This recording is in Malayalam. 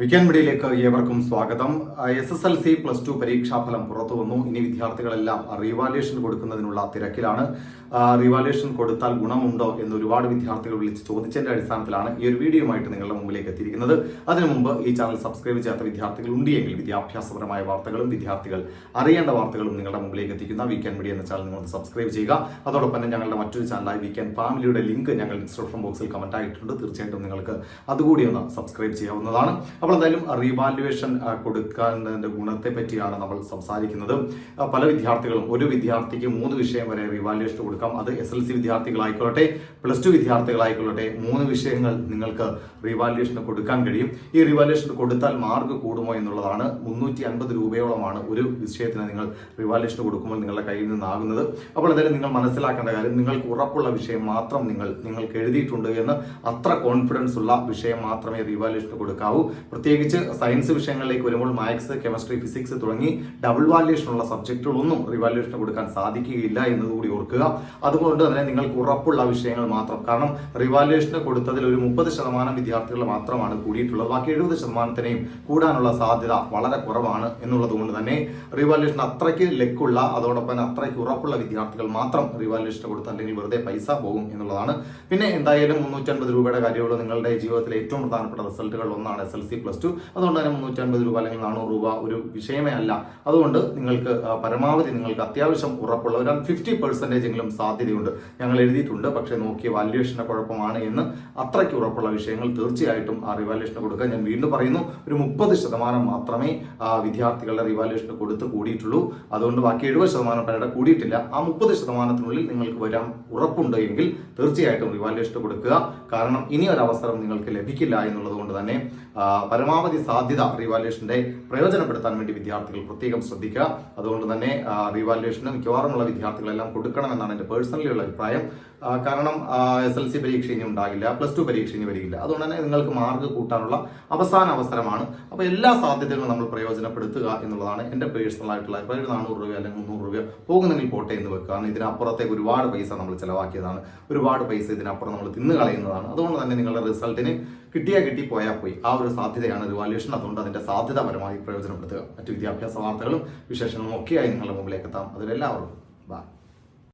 വിക്കാൻ മീഡിയയിലേക്ക് ഏവർക്കും സ്വാഗതം. S S L C plus two പരീക്ഷാഫലം പുറത്തു വന്നു. ഇനി വിദ്യാർത്ഥികളെല്ലാം റീവാലുവേഷൻ കൊടുക്കുന്നതിനുള്ള തിരക്കിലാണ്. റീവാലുവേഷൻ കൊടുത്താൽ ഗുണമുണ്ടോ എന്ന് ഒരുപാട് വിദ്യാർത്ഥികൾ വിളിച്ച് ചോദിച്ചതിന്റെ അടിസ്ഥാനത്തിലാണ് ഈ ഒരു വീഡിയോയുമായിട്ട് നിങ്ങളുടെ മുമ്പിലേക്ക് എത്തിയിരിക്കുന്നത്. അതിനു മുമ്പ് ഈ ചാനൽ സബ്സ്ക്രൈബ് ചെയ്യാത്ത വിദ്യാർത്ഥികൾ ഉണ്ടെങ്കിൽ വിദ്യാഭ്യാസപരമായ വാർത്തകളും വിദ്യാർത്ഥികൾ അറിയേണ്ട വാർത്തകളും നിങ്ങളുടെ മുമ്പിലേക്ക് എത്തിക്കുന്ന വീക്കാൻ മീഡിയ എന്ന ചാനൽ നിങ്ങൾ സബ്സ്ക്രൈബ് ചെയ്യുക. അതോടൊപ്പം തന്നെ ഞങ്ങളുടെ മറ്റൊരു ചാനലായ വീക്കാൻ ഫാമിലിയുടെ ലിങ്ക് ഞങ്ങൾ ഡിസ്ക്രിപ്ഷൻ ബോക്സിൽ കമന്റ് ആയിട്ടുണ്ട്. തീർച്ചയായിട്ടും നിങ്ങൾക്ക് അതുകൂടി ഒന്ന് സബ്സ്ക്രൈബ് ചെയ്യാവുന്നതാണ്. അപ്പോൾ എന്തായാലും റീവാലുവേഷൻ കൊടുക്കുന്നതിന്റെ ഗുണത്തെ പറ്റിയാണ് നമ്മൾ സംസാരിക്കുന്നത്. പല വിദ്യാർത്ഥികളും ഒരു വിദ്യാർത്ഥിക്ക് മൂന്ന് വിഷയം വരെ റീവാലുവേഷൻ കൊടുക്കാം. അത് എസ് എൽ സി വിദ്യാർത്ഥികളായിക്കൊള്ളട്ടെ പ്ലസ് ടു വിദ്യാർത്ഥികളായിക്കൊള്ളട്ടെ മൂന്ന് വിഷയങ്ങൾ നിങ്ങൾക്ക് റീവാലുവേഷൻ കൊടുക്കാൻ കഴിയും. ഈ റീവാലുവേഷൻ കൊടുത്താൽ മാർക്ക് കൂടുമോ എന്നുള്ളതാണ് മുന്നൂറ്റി അൻപത് രൂപയോളമാണ് ഒരു വിഷയത്തിന് നിങ്ങൾ റീവാലുവേഷൻ കൊടുക്കുമ്പോൾ നിങ്ങളുടെ കയ്യിൽ നിന്നാകുന്നത്. അപ്പോൾ എന്തായാലും നിങ്ങൾ മനസ്സിലാക്കേണ്ട കാര്യം നിങ്ങൾക്ക് ഉറപ്പുള്ള വിഷയം മാത്രം നിങ്ങൾ നിങ്ങൾക്ക് എഴുതിയിട്ടുണ്ട് എന്ന് അത്ര കോൺഫിഡൻസ് ഉള്ള വിഷയം മാത്രമേ റീവാലുവേഷൻ കൊടുക്കാവൂ. പ്രത്യേകിച്ച് സയൻസ് വിഷയങ്ങളിലേക്ക് വരുമ്പോൾ മാത്സ് കെമിസ്ട്രി ഫിസിക്സ് തുടങ്ങി ഡബിൾ വാല്യുവേഷൻ ഉള്ള സബ്ജക്റ്റുകളൊന്നും റിവാല്യുവേഷൻ കൊടുക്കാൻ സാധിക്കുകയില്ല എന്നതുകൂടി ഓർക്കുക. അതുകൊണ്ട് തന്നെ നിങ്ങൾക്ക് ഉറപ്പുള്ള വിഷയങ്ങൾ മാത്രം. കാരണം റിവാലുവേഷന് കൊടുത്തതിൽ ഒരു മുപ്പത് ശതമാനം വിദ്യാർത്ഥികൾ മാത്രമാണ് കൂടിയിട്ടുള്ളത്. ബാക്കി എഴുപത് ശതമാനത്തിനെയും കൂടാനുള്ള സാധ്യത വളരെ കുറവാണ് എന്നുള്ളത് കൊണ്ട് തന്നെ റിവാല്യൂഷൻ അത്രയ്ക്ക് ലെക്കുള്ള അതോടൊപ്പം അത്രയ്ക്ക് ഉറപ്പുള്ള വിദ്യാർത്ഥികൾ മാത്രം റിവാല്യുവേഷൻ കൊടുത്ത് അല്ലെങ്കിൽ വെറുതെ പൈസ പോകും എന്നുള്ളതാണ്. പിന്നെ എന്തായാലും മുന്നൂറ്റൻപത് രൂപയുടെ കാര്യമുള്ളൂ. നിങ്ങളുടെ ജീവിതത്തിലെ ഏറ്റവും പ്രധാനപ്പെട്ട റിസൾട്ടുകൾ ഒന്നാണ് S L C plus two. അതുകൊണ്ട് തന്നെ മുന്നൂറ്റൻപത് രൂപ അല്ലെങ്കിൽ നാനൂറ് രൂപ ഒരു വിഷയമേ അല്ല. അതുകൊണ്ട് നിങ്ങൾക്ക് പരമാവധി നിങ്ങൾക്ക് അത്യാവശ്യം ഉറപ്പുള്ള ഒരു ഫിഫ്റ്റി പെർസെന്റേജ് എങ്കിലും സാധ്യതയുണ്ട്. ഞങ്ങൾ എഴുതിയിട്ടുണ്ട്. പക്ഷേ നോക്കിയ വാല്യുവേഷന്റെ കുഴപ്പമാണ് എന്ന് അത്രയ്ക്ക് ഉറപ്പുള്ള വിഷയങ്ങൾ തീർച്ചയായിട്ടും ആ റിവാലുവേഷന് കൊടുക്കുക ഞാൻ വീണ്ടും പറയുന്നു. ഒരു മുപ്പത് ശതമാനം മാത്രമേ വിദ്യാർത്ഥികളുടെ റിവാലുവേഷന് കൊടുത്ത് കൂടിയിട്ടുള്ളൂ. അതുകൊണ്ട് ബാക്കി എഴുപത് ശതമാനം പേരുടെ കൂടിയിട്ടില്ല. ആ മുപ്പത് ശതമാനത്തിനുള്ളിൽ നിങ്ങൾക്ക് വരാൻ ഉറപ്പുണ്ട് എങ്കിൽ തീർച്ചയായിട്ടും റിവാലുവേഷൻ കൊടുക്കുക. കാരണം ഇനി ഒരു അവസരം നിങ്ങൾക്ക് ലഭിക്കില്ല എന്നുള്ളത് കൊണ്ട് തന്നെ പരമാവധി സാധ്യത റീവാലുവേഷന്റെ പ്രയോജനപ്പെടുത്താൻ വേണ്ടി വിദ്യാർത്ഥികൾ പ്രത്യേകം ശ്രദ്ധിക്കുക. അതുകൊണ്ട് തന്നെ റീവാലുവേഷന് മിക്കവാറുമുള്ള വിദ്യാർത്ഥികളെല്ലാം കൊടുക്കണമെന്നാണ് എന്റെ പേഴ്സണലി ഉള്ള അഭിപ്രായം കാരണം എസ് എൽ സി പരീക്ഷ ഇനി ഉണ്ടാകില്ല പ്ലസ് ടു പരീക്ഷ ഇനി വരികില്ല അതുകൊണ്ട് തന്നെ നിങ്ങൾക്ക് മാർക്ക് കൂട്ടാനുള്ള അവസാന അവസരമാണ്. അപ്പോൾ എല്ലാ സാധ്യതകളും നമ്മൾ പ്രയോജനപ്പെടുത്തുക എന്നുള്ളതാണ് എന്റെ പേഴ്സണൽ ആയിട്ടുള്ള ഒരു നാനൂറ് രൂപ അല്ലെങ്കിൽ മുന്നൂറ് രൂപ പോകുന്നെങ്കിൽ പോട്ടെ എന്ന് വെക്കുക. കാരണം ഇതിനപ്പുറത്തേക്ക് ഒരുപാട് പൈസ നമ്മൾ ചിലവാക്കിയതാണ്. ഒരുപാട് പൈസ ഇതിനപ്പുറം നമ്മൾ തിന്നു കളയുന്നതാണ് അതുകൊണ്ട് തന്നെ നിങ്ങളുടെ റിസൾട്ടിന് കിട്ടിയാൽ കിട്ടി പോയാൽ പോയി. ആ ഒരു സാധ്യതയാണ്. റിവാലുവേഷൻ അതുകൊണ്ട് അതിന്റെ സാധ്യത പരമായി പ്രയോജനപ്പെടുത്തുക. മറ്റു വിദ്യാഭ്യാസ വാർത്തകളും വിശേഷങ്ങളും ഒക്കെയായി നിങ്ങളുടെ മുമ്പിലേക്ക് എത്താം. അതിലെല്ലാവർക്കും ബൈ